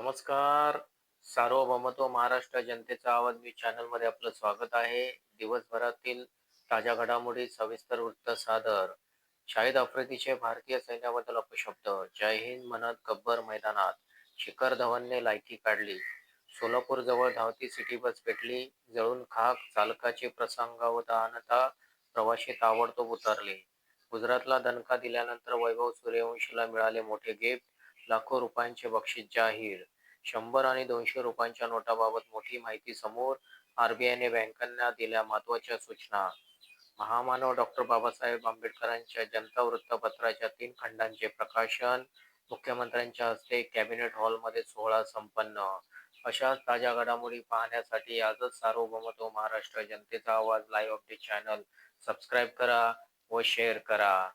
नमस्कार. सार्वभौमत्व महाराष्ट्र जनतेचा आवाज मी चॅनलमध्ये आपलं स्वागत आहे. दिवसभरातील ताज्या घडामोडी सविस्तर वृत्त सादर. शाहिद आफ्रिदीचे भारतीय सैन्याबद्दल अपशब्द. जय हिंद म्हणत गब्बर मैदानात शिखर धवनने लायकी काढली. सोलापूर जवळ धावती सिटी बस पेटली. जळून खाक चालकाची प्रसंगावधानता प्रवाशी ताबडतोब उतरले. गुजरातला दणका दिल्यानंतर वैभव सूर्यवंशीला मिळाले मोठे गिफ्ट. लाखो रुपयांचे बक्षीस जाहीर. शंभर आणि दोनशे रुपयांच्या नोटाबाबत मोठी माहिती समोर आरबीआयने बँकांना दिल्या महत्त्वाच्या सूचना. महामानव डॉक्टर बाबासाहेब आंबेडकरांच्या जनता वृत्तपत्राच्या तीन खंडांचे प्रकाशन मुख्यमंत्र्यांच्या हस्ते कॅबिनेट हॉलमध्ये सोहळा संपन्न. अशाच ताज्या घडामोडी पाहण्यासाठी आजच सार्वभौमत्व महाराष्ट्र जनतेचा आवाज लाईव्ह अपडेट चॅनल सबस्क्राईब करा व शेअर करा.